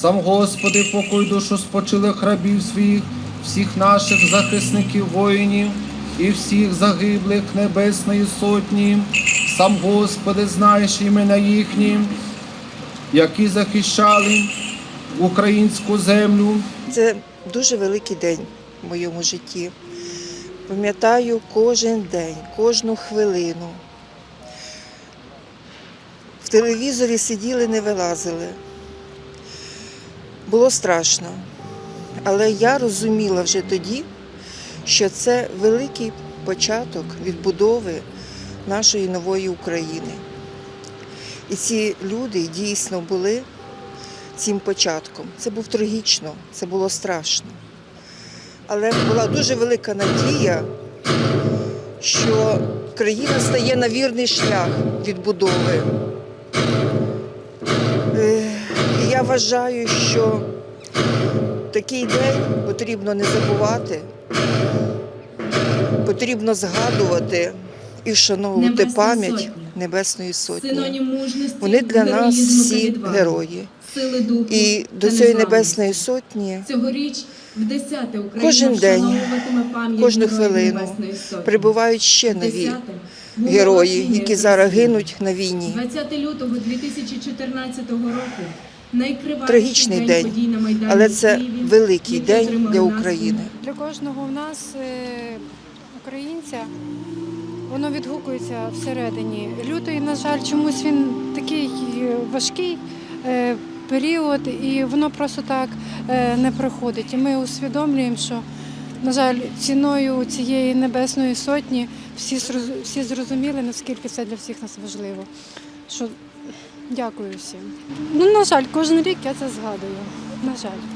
Сам Господи, покой душу спочилих рабів своїх, всіх наших захисників воїнів і всіх загиблих Небесної Сотні. Сам Господи, знаєш імена їхні, які захищали українську землю. Це дуже великий день в моєму житті. Пам'ятаю кожен день, кожну хвилину. В телевізорі сиділи, не вилазили. Було страшно. Але я розуміла вже тоді, що це великий початок відбудови нашої нової України. І ці люди дійсно були цим початком. Це був трагічно, це було страшно. Але була дуже велика надія, що країна стає на вірний шлях відбудови. Я вважаю, що такий день потрібно не забувати, потрібно згадувати і вшановувати пам'ять Сотня. Небесної Сотні. Вони для нас всі герої. І до цієї небесної сотні Цьогоріч в десяте Україна Кожен день, кожну хвилину прибувають ще нові герої, які зараз гинуть на війні. 20 лютого 2014 року Трагічний день, Але це великий день для України. Для кожного в нас, е, українця, воно відгукується всередині. Лютий, на жаль, чомусь він такий е, важкий е, період, і воно просто так не проходить. І ми усвідомлюємо, що, на жаль, ціною цієї небесної сотні всі, всі зрозуміли, наскільки це для всіх нас важливо. Що Дякую всім. Ну, на жаль, кожен рік я це згадую. На жаль.